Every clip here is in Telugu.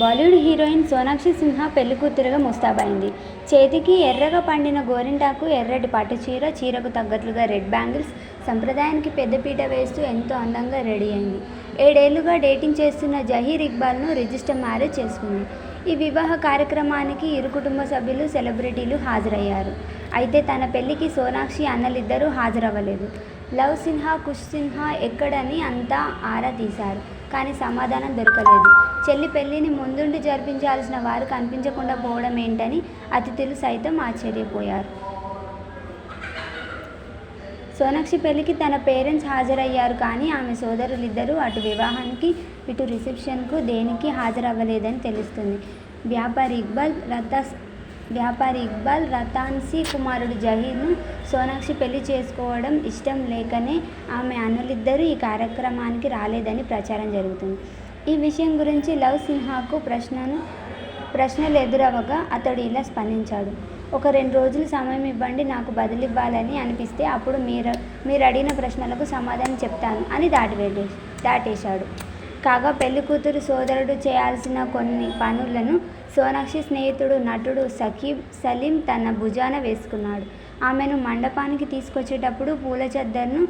బాలీవుడ్ హీరోయిన్ సోనాక్షి సిన్హా పెళ్ళి కూతురుగా ముస్తాబైంది. చేతికి ఎర్రగా పండిన గోరింటాకు ఎర్రటి పట్టు చీర చీరకు తగ్గట్లుగా రెడ్ బ్యాంగిల్స్ సంప్రదాయానికి పెద్దపీట వేస్తూ ఎంతో అందంగా రెడీ అయింది. ఏడేళ్ళుగా డేటింగ్ చేస్తున్న జహీర్ ఇక్బాల్ను రిజిస్టర్ మ్యారేజ్ చేసుకుంది. ఈ వివాహ కార్యక్రమానికి ఇరు కుటుంబ సభ్యులు సెలబ్రిటీలు హాజరయ్యారు. అయితే తన పెళ్ళికి సోనాక్షి అన్నలిద్దరూ హాజరవ్వలేదు. లవ్ సిన్హా కుష్ సిన్హా ఎక్కడని అంతా ఆరా తీశారు. కానీ సమాధానం దొరకలేదు. చెల్లి పెళ్ళిని ముందుండి జరిపించాల్సిన వారు కనిపించకుండా పోవడం ఏంటని అతిథులు సైతం ఆశ్చర్యపోయారు. సోనాక్షి పెళ్ళికి తన పేరెంట్స్ హాజరయ్యారు కానీ ఆమె సోదరులిద్దరూ అటు వివాహానికి ఇటు రిసెప్షన్కు దేనికి హాజరవ్వలేదని తెలుస్తుంది. వ్యాపారి ఇక్బాల్ రతాస్ వ్యాపారి ఇక్బాల్ రతాన్సీ కుమారుడు జహీర్ను సోనాక్షి పెళ్ళి చేసుకోవడం ఇష్టం లేకనే ఆమె అన్నలిద్దరూ ఈ కార్యక్రమానికి రాలేదని ప్రచారం జరుగుతుంది. ఈ విషయం గురించి లవ్ సిన్హాకు ప్రశ్నను ప్రశ్నలు ఎదురవగా అతడు ఇలా స్పందించాడు. ఒక రెండు రోజులు సమయం ఇవ్వండి నాకు బదిలివ్వాలని అనిపిస్తే అప్పుడు మీరు మీరు అడిగిన ప్రశ్నలకు సమాధానం చెప్తాను అని దాటివేసే దాటేశాడు. కాగా పెళ్ళి కూతురు సోదరుడు చేయాల్సిన కొన్ని పనులను సోనాక్షి స్నేహితుడు నటుడు సకీబ్ సలీం తన భుజాన వేసుకున్నాడు. ఆమెను మండపానికి తీసుకొచ్చేటప్పుడు పూల చెద్దర్ను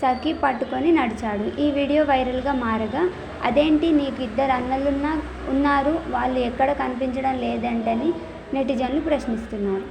సఖీ పట్టుకొని నడిచాడు. ఈ వీడియో వైరల్గా మారగా అదేంటి నీకు ఇద్దరు అన్నలున్నా ఉన్నారు? వాళ్ళు ఎక్కడ కనిపించడం లేదంటని నెటిజన్లు ప్రశ్నిస్తున్నారు.